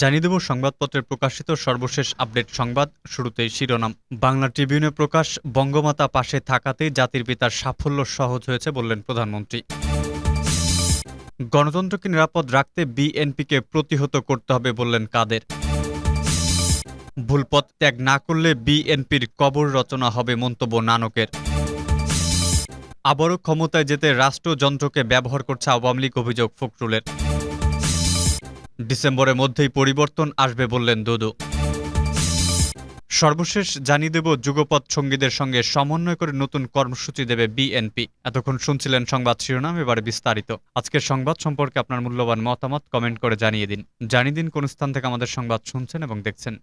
জানিয়ে দেব সংবাদপত্রের প্রকাশিত সর্বশেষ আপডেট সংবাদ শুরুতেই শিরোনাম। বাংলা ট্রিবিউনে প্রকাশ, বঙ্গমাতা পাশে থাকাতেই জাতির পিতার সাফল্য সহজ হয়েছে বললেন প্রধানমন্ত্রী। গণতন্ত্রকে নিরাপদ রাখতে বিএনপিকে প্রতিহত করতে হবে বললেন কাদের। ভুলপথ ত্যাগ না করলে বিএনপির কবর রচনা হবে মন্তব্য নানকের। আবারও ক্ষমতায় যেতে রাষ্ট্রযন্ত্রকে ব্যবহার করছে আওয়ামী লীগ অভিযোগ ফখরুলের। ডিসেম্বরের মধ্যেই পরিবর্তন আসবে বললেন দুদু। সর্বশেষ জানিয়ে দেব যুগপথ সঙ্গীদের সঙ্গে সমন্বয় করে নতুন কর্মসূচি দেবে বিএনপি। এতক্ষণ শুনছিলেন সংবাদ শিরোনাম, এবারে বিস্তারিত। আজকের সংবাদ সম্পর্কে আপনার মূল্যবান মতামত কমেন্ট করে জানিয়ে দিন। জানিয়ে দিন কোন স্থান থেকে আমাদের সংবাদ শুনছেন এবং দেখছেন।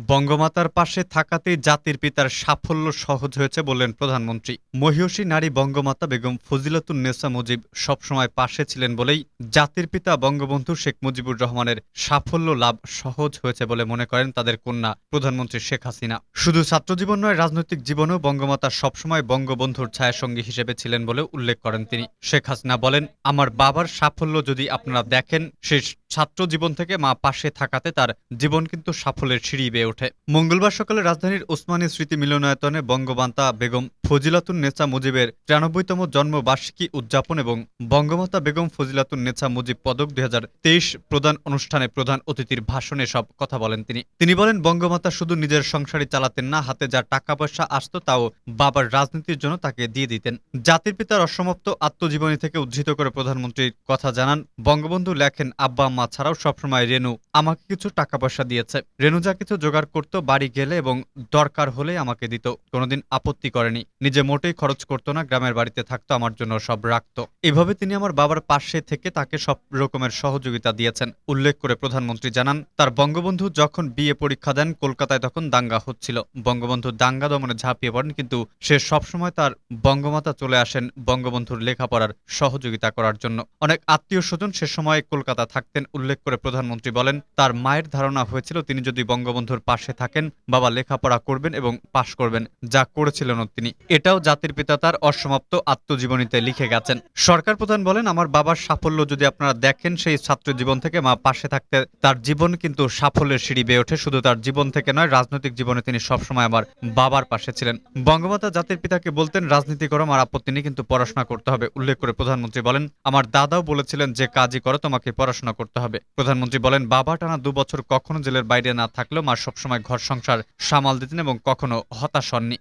বঙ্গমাতার পাশে থাকাতেই জাতির পিতার সাফল্য সহজ হয়েছে বললেন প্রধানমন্ত্রী। মহিষী নারী বঙ্গমাতা বেগম ফজিলাতুন নেসা মুজিব সবসময় পাশে ছিলেন বলেই জাতির পিতা বঙ্গবন্ধু শেখ মুজিবুর রহমানের সাফল্য লাভ সহজ হয়েছে বলে মনে করেন তাদের কন্যা প্রধানমন্ত্রী শেখ হাসিনা। শুধু ছাত্রজীবন নয়, রাজনৈতিক জীবনেও বঙ্গমাতা সবসময় বঙ্গবন্ধুর ছায়াসঙ্গী হিসেবে ছিলেন বলে উল্লেখ করেন তিনি। শেখ হাসিনা বলেন, আমার বাবার সাফল্য যদি আপনারা দেখেন সে ছাত্র জীবন থেকে মা পাশে থাকাতে তার জীবন কিন্তু সাফল্যের সিঁড়ি বেয়ে ওঠে। মঙ্গলবার সকালে রাজধানীর ওসমানী স্মৃতি মিলনায়তনে বঙ্গবান্তা বেগম ফজিলাতুন নেচা মুজিবের তিরানব্বইতম জন্মবার্ষিকী উদযাপন এবং বঙ্গমাতা বেগম ফজিলাতুন নেচা মুজিব পদক দুই প্রদান অনুষ্ঠানে প্রধান অতিথির ভাষণে সব কথা বলেন তিনি। তিনি বলেন, বঙ্গমাতা শুধু নিজের সংসারই চালাতেন না, হাতে যা টাকা পয়সা আসত তাও বাবার রাজনীতির জন্য তাকে দিয়ে দিতেন। জাতির পিতার অসমাপ্ত আত্মজীবনী থেকে উদ্ধৃত করে প্রধানমন্ত্রীর কথা জানান বঙ্গবন্ধু লেখেন আব্বা আম্মা ছাড়াও সবসময় রেনু আমাকে কিছু টাকা পয়সা দিয়েছে। রেনু যা কিছু জোগাড় করতো, বাড়ি গেলে এবং দরকার হলে আমাকে দিত। কোনোদিন আপত্তি করেনি। নিজে মোটেই খরচ করতো না, গ্রামের বাড়িতে থাকতো, আমার জন্য সব রাখতো। এভাবে তিনি আমার বাবার পাশে থেকে তাকে সব রকমের সহযোগিতা দিয়েছেন। উল্লেখ করে প্রধানমন্ত্রী জানান, তার বঙ্গবন্ধু যখন বিয়ে পরীক্ষা দেন, কলকাতায় তখন দাঙ্গা হচ্ছিল। বঙ্গবন্ধু দাঙ্গা দমনে ঝাঁপিয়ে পড়েন, কিন্তু সে সবসময় তার বঙ্গমাতা চলে আসেন বঙ্গবন্ধুর লেখাপড়ার সহযোগিতা করার জন্য। অনেক আত্মীয় স্বজন সে সময় কলকাতা থাকতেন। উল্লেখ করে প্রধানমন্ত্রী বলেন, তার মায়ের ধারণা হয়েছিল তিনি যদি বঙ্গবন্ধুর পাশে থাকেন, বাবা লেখাপড়া করবেন এবং পাশ করবেন, যা করেছিলেন তিনি। এটাও জাতির পিতা তার অসমাপ্ত আত্মজীবনীতে লিখে গেছেন। সরকার প্রধান বলেন, আমার বাবার সাফল্য যদি আপনারা দেখেন, সেই ছাত্র জীবন থেকে মা পাশে থাকতে, তার জীবন কিন্তু সাফল্যের সিঁড়ি বেয়ে ওঠে। শুধু তার জীবন থেকে নয়, রাজনৈতিক জীবনে তিনি সবসময় আমার বাবার পাশে ছিলেন। বঙ্গমাতা জাতির পিতাকে বলতেন, রাজনীতি করো আমার আপত্তি নেই, কিন্তু পড়াশোনা করতে হবে। উল্লেখ করে প্রধানমন্ত্রী বলেন, আমার দাদাও বলেছিলেন, যে কাজই করো, তোমাকে পড়াশোনা করতে হবে। প্রধানমন্ত্রী বলেন, বাবা টানা দু বছর কখনো জেলের বাইরে না থাকলেও মা সবসময় ঘর সংসার সামাল দিতেন এবং কখনো হতাশ হননি।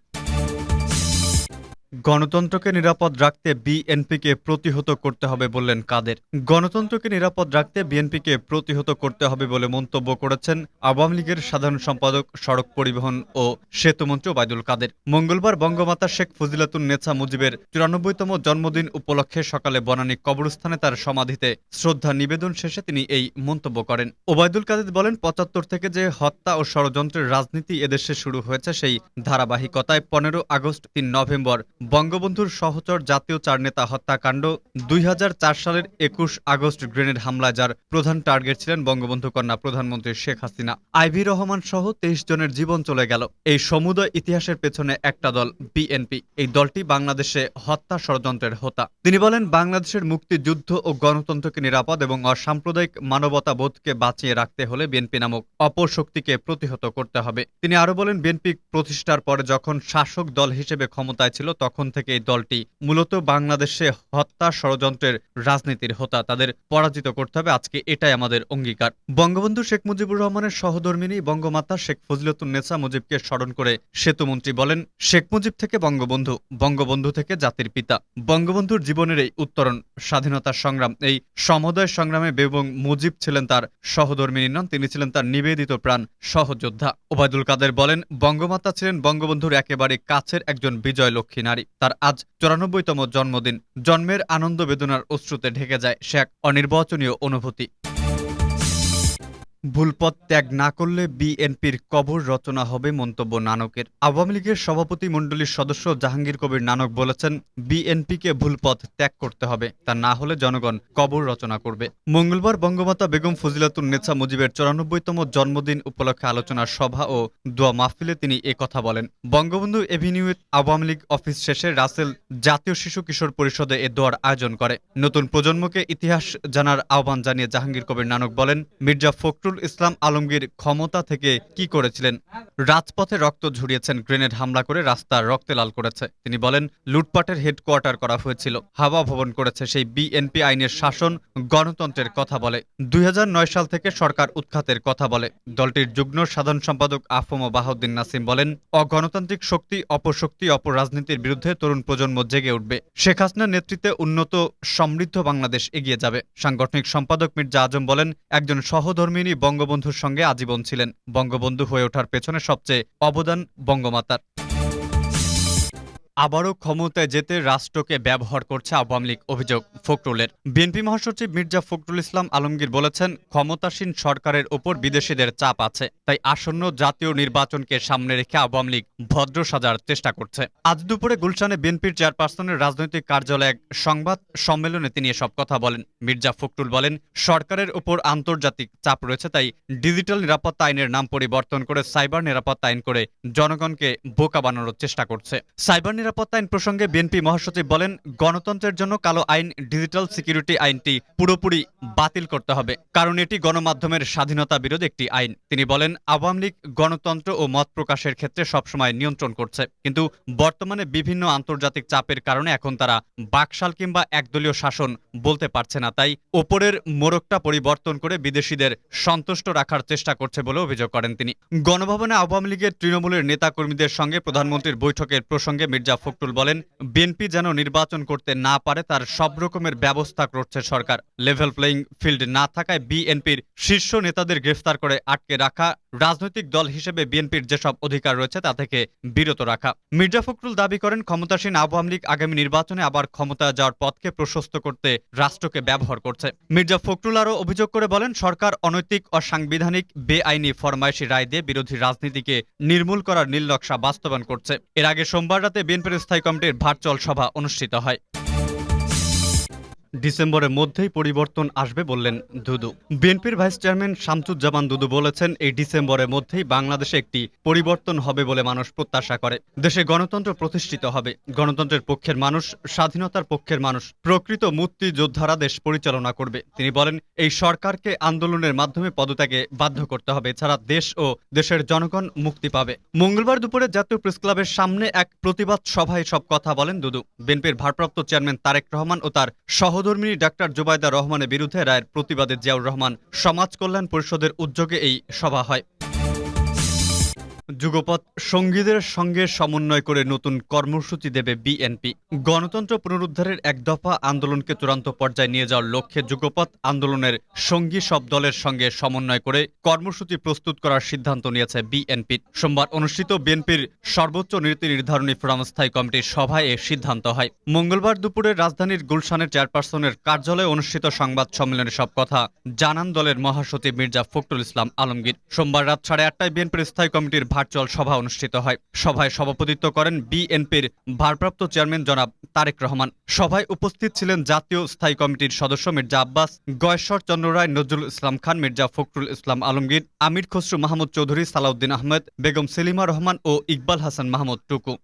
গণতন্ত্রকে নিরাপদ রাখতে বিএনপিকে প্রতিহত করতে হবে বললেন কাদের। গণতন্ত্রকে নিরাপদ রাখতে বিএনপিকে প্রতিহত করতে হবে বলে মন্তব্য করেছেন আওয়ামী লীগের সাধারণ সম্পাদক সড়ক পরিবহন ও সেতুমন্ত্রী ওবায়দুল কাদের। মঙ্গলবার বঙ্গমাতা শেখ ফজিলাতুন নেছা মুজিবের চুরানব্বইতম জন্মদিন উপলক্ষে সকালে বনানী কবরস্থানে তার সমাধিতে শ্রদ্ধা নিবেদন শেষে তিনি এই মন্তব্য করেন। ওবায়দুল কাদের বলেন, পঁচাত্তর থেকে যে হত্যা ও ষড়যন্ত্রের রাজনীতি এদেশে শুরু হয়েছে সেই ধারাবাহিকতায় পনেরো আগস্ট, তিন নভেম্বর বঙ্গবন্ধুর সহচর জাতীয় চার নেতা হত্যাকাণ্ড দুই হাজার চার সালের একুশ আগস্ট গ্রেনেড হামলায় যার প্রধান টার্গেট ছিলেন বঙ্গবন্ধু কন্যা প্রধানমন্ত্রী শেখ হাসিনা। আইভি রহমান সহ তেইশ জনের জীবন চলে গেল। এই সমুদয় ইতিহাসের পেছনে একটা দল, বিএনপি। এই দলটি বাংলাদেশে হত্যা ষড়যন্ত্রের হোতা। তিনি বলেন, বাংলাদেশের মুক্তিযুদ্ধ ও গণতন্ত্রকে নিরাপদ এবং অসাম্প্রদায়িক মানবতাবোধকে বাঁচিয়ে রাখতে হলে বিএনপি নামক অপশক্তিকে প্রতিহত করতে হবে। তিনি আরও বলেন, বিএনপি প্রতিষ্ঠার পরে যখন শাসক দল হিসেবে ক্ষমতায় ছিল, তখন থেকে এই দলটি মূলত বাংলাদেশে হত্যা ষড়যন্ত্রের রাজনীতির হোতা। তাদের পরাজিত করতে হবে। আজকে এটাই আমাদের অঙ্গীকার। বঙ্গবন্ধু শেখ মুজিবুর রহমানের সহধর্মিনী বঙ্গমাতা শেখ ফজলতুন নেসা মুজিবকে স্মরণ করে সেতুমন্ত্রী বলেন, শেখ মুজিব থেকে বঙ্গবন্ধু বঙ্গবন্ধু থেকে জাতির পিতা। বঙ্গবন্ধুর জীবনের এই উত্তরণ স্বাধীনতার সংগ্রাম, এই সমদয় সংগ্রামে বেবং মুজিব ছিলেন তার সহধর্মিনী নন, তিনি ছিলেন তার নিবেদিত প্রাণ সহযোদ্ধা। ওবায়দুল কাদের বলেন, বঙ্গমাতা ছিলেন বঙ্গবন্ধুর একেবারে কাছের একজন বিজয় লক্ষ্মী নারী। তার আজ চুরানব্বইতম জন্মদিন। জন্মের আনন্দ বেদনার অশ্রুতে ঢেকে যায় সে এক অনির্বাচনীয় অনুভূতি। ভুল পথ ত্যাগ না করলে বিএনপির কবর রচনা হবে মন্তব্য নানকের। আওয়ামী লীগের সভাপতি মণ্ডলীর সদস্য জাহাঙ্গীর কবির নানক বলেছেন, বিএনপিকে ভুল পথ ত্যাগ করতে হবে, তা না হলে জনগণ কবর রচনা করবে। মঙ্গলবার বঙ্গমাতা বেগম ফজিলাতুন নেছা মুজিবের চুরানব্বইতম জন্মদিন উপলক্ষে আলোচনা সভা ও দোয়া মাহফিলে তিনি এ কথা বলেন। বঙ্গবন্ধু এভিনিউ আওয়ামী লীগ অফিস শেষে রাসেল জাতীয় শিশু কিশোর পরিষদে এ দোয়ার আয়োজন করে। নতুন প্রজন্মকে ইতিহাস জানার আহ্বান জানিয়ে জাহাঙ্গীর কবির নানক বলেন, মির্জা ফখরুল ইসলাম আলমগীর ক্ষমতা থেকে কি করেছিলেন? রাজপথে রক্ত ঝরিয়েছেন, গ্রেনেড হামলা করে রাস্তা রক্তে লাল করেছে। তিনি বলেন, লুটপাটের হেডকোয়ার্টার করা হয়েছিল। হাওয়া ভবন করেছে সেই বিএনপি আইনের শাসন, গণতন্ত্রের কথা বলে। দুই সাল থেকে সরকার উৎখাতের কথা বলে। দলটির যুগ্ম সাধারণ সম্পাদক আফম বাহাউদ্দিন নাসিম বলেন, অগণতান্ত্রিক শক্তি, অপশক্তি, অপরাজনীতির বিরুদ্ধে তরুণ প্রজন্ম জেগে উঠবে। শেখ হাসিনার নেতৃত্বে উন্নত, সমৃদ্ধ বাংলাদেশ এগিয়ে যাবে। সাংগঠনিক সম্পাদক মির্জা আজম বলেন, একজন সহধর্মিনী বঙ্গবন্ধুর সঙ্গে আজীবন ছিলেন। বঙ্গবন্ধু হয়ে ওঠার পেছনে সবচেয়ে অবদান বঙ্গমাতার। আবারও ক্ষমতায় যেতে রাষ্ট্রকে ব্যবহার করছে আওয়ামী লীগ অভিযোগ ফখরুলের। বিএনপি মহাসচিব মির্জা ফখরুল ইসলাম আলমগীর বলেছেন, ক্ষমতাসীন সরকারের ওপর বিদেশিদের চাপ আছে, তাই আসন্ন জাতীয় নির্বাচনকে সামনে রেখে আওয়ামী লীগ ভদ্র সাজার চেষ্টা করছে। আজ দুপুরে গুলশানে বিএনপির চেয়ারপারসনের রাজনৈতিক কার্যালয়ে এক সংবাদ সম্মেলনে তিনি এসব কথা বলেন। মির্জা ফখরুল বলেন, সরকারের ওপর আন্তর্জাতিক চাপ রয়েছে, তাই ডিজিটাল নিরাপত্তা আইনের নাম পরিবর্তন করে সাইবার নিরাপত্তা আইন করে জনগণকে বোকা বানানোর চেষ্টা করছে। সাইবার নিরাপত্তা আইন প্রসঙ্গে বিএনপি মহাসচিব বলেন, গণতন্ত্রের জন্য কালো আইন, ডিজিটাল সিকিউরিটি আইনটি পুরোপুরি বাতিল করতে হবে। কারণ এটি গণমাধ্যমের স্বাধীনতা বিরোধী একটি আইন। তিনি বলেন, আওয়ামী লীগ গণতন্ত্র ও মত প্রকাশের ক্ষেত্রে সবসময় নিয়ন্ত্রণ করছে। কিন্তু বর্তমানে বিভিন্ন আন্তর্জাতিক চাপের কারণে এখন তারা বাকশাল কিংবা একদলীয় শাসন বলতে পারছে না। তাই ওপরের মোড়কটা পরিবর্তন করে বিদেশিদের সন্তুষ্ট রাখার চেষ্টা করছে বলে অভিযোগ করেন তিনি। গণভবনে আওয়ামী লীগের তৃণমূলের নেতাকর্মীদের সঙ্গে প্রধানমন্ত্রীর বৈঠকের প্রসঙ্গে মির্জা ফখরুল বলেন, বিএনপি যেন নির্বাচন করতে না পারে, তার সব রকমের ব্যবস্থা করছে সরকার। লেভেল প্লেইং ফিল্ড না থাকায় বিএনপির শীর্ষ নেতাদের গ্রেফতার করে আটকে রাখা, রাজনৈতিক দল হিসেবে বিএনপির যেসব অধিকার রয়েছে তা থেকে বিরত রাখা। মির্জা ফখরুল দাবি করেন, ক্ষমতাসীন আওয়ামী লীগ আগামী নির্বাচনে আবার ক্ষমতায় যাওয়ার পথকে প্রশস্ত করতে রাষ্ট্রকে ব্যবহার করছে। মির্জা ফখরুল আরও অভিযোগ করে বলেন, সরকার অনৈতিক, অসাংবিধানিক, বেআইনি ফরমায়েশি রায় দিয়ে বিরোধী রাজনীতিকে নির্মূল করার নীল নকশা বাস্তবায়ন করছে। এর আগে সোমবার রাতে বিএনপির স্থায়ী কমিটির ভার্চুয়াল সভা অনুষ্ঠিত হয়। ডিসেম্বরের মধ্যেই পরিবর্তন আসবে বললেন দুদু। বিএনপির ভাইস চেয়ারম্যান শামসুজ্জামান দুদু বলেছেন, এই ডিসেম্বরের মধ্যেই বাংলাদেশে একটি পরিবর্তন হবে বলে মানুষ প্রত্যাশা করে। দেশে গণতন্ত্র প্রতিষ্ঠিত হবে। গণতন্ত্রের পক্ষের মানুষ, স্বাধীনতার পক্ষের মানুষ, প্রকৃত মুক্তিযোদ্ধারা দেশ পরিচালনা করবে। তিনি বলেন, এই সরকারকে আন্দোলনের মাধ্যমে পদত্যাগে বাধ্য করতে হবে। এছাড়া দেশ ও দেশের জনগণ মুক্তি পাবে। মঙ্গলবার দুপুরে জাতীয় প্রেস ক্লাবের সামনে এক প্রতিবাদ সভায় সব কথা বলেন দুদু। বিএনপির ভারপ্রাপ্ত চেয়ারম্যান তারেক রহমান ও তার সহধর্মিনী ডাক্তার জুবাইদা রহমানের বিরুদ্ধে রায়ের প্রতিবাদে জিয়াউর রহমান সমাজ কল্যাণ পরিষদের উদ্যোগে এই সভা হয়। যুগপৎ সঙ্গীদের সঙ্গে সমন্বয় করে নতুন কর্মসূচি দেবে বিএনপি। গণতন্ত্র পুনরুদ্ধারের এক দফা আন্দোলনকে চূড়ান্ত পর্যায়ে নিয়ে যাওয়ার লক্ষ্যে যুগপৎ আন্দোলনের সঙ্গী সব দলের সঙ্গে সমন্বয় করে কর্মসূচি প্রস্তুত করার সিদ্ধান্ত নিয়েছে বিএনপি। সোমবার অনুষ্ঠিত বিএনপির সর্বোচ্চ নীতি নির্ধারণী ফোরাম স্থায়ী কমিটির সভায় এ সিদ্ধান্ত হয়। মঙ্গলবার দুপুরে রাজধানীর গুলশানের চেয়ারপারসনের কার্যালয়ে অনুষ্ঠিত সংবাদ সম্মেলনে সব কথা জানান দলের মহাসচিব মির্জা ফখরুল ইসলাম আলমগীর। সোমবার রাত সাড়ে আটটায় বিএনপির স্থায়ী কমিটির ভার্চুয়াল সভা অনুষ্ঠিত হয়। সভায় সভাপতিত্ব করেন বিএনপির ভারপ্রাপ্ত চেয়ারম্যান জনাব তারেক রহমান। সভায় উপস্থিত ছিলেন জাতীয় স্থায়ী কমিটির সদস্য মির্জা আব্বাস, গয়েশ্বর চন্দ্র রায়, নজরুল ইসলাম খান, মির্জা ফখরুল ইসলাম আলমগীর, আমির খসরু মাহমুদ চৌধুরী, সালাউদ্দিন আহমেদ, বেগম সেলিমা রহমান ও ইকবাল হাসান মাহমুদ টুকু।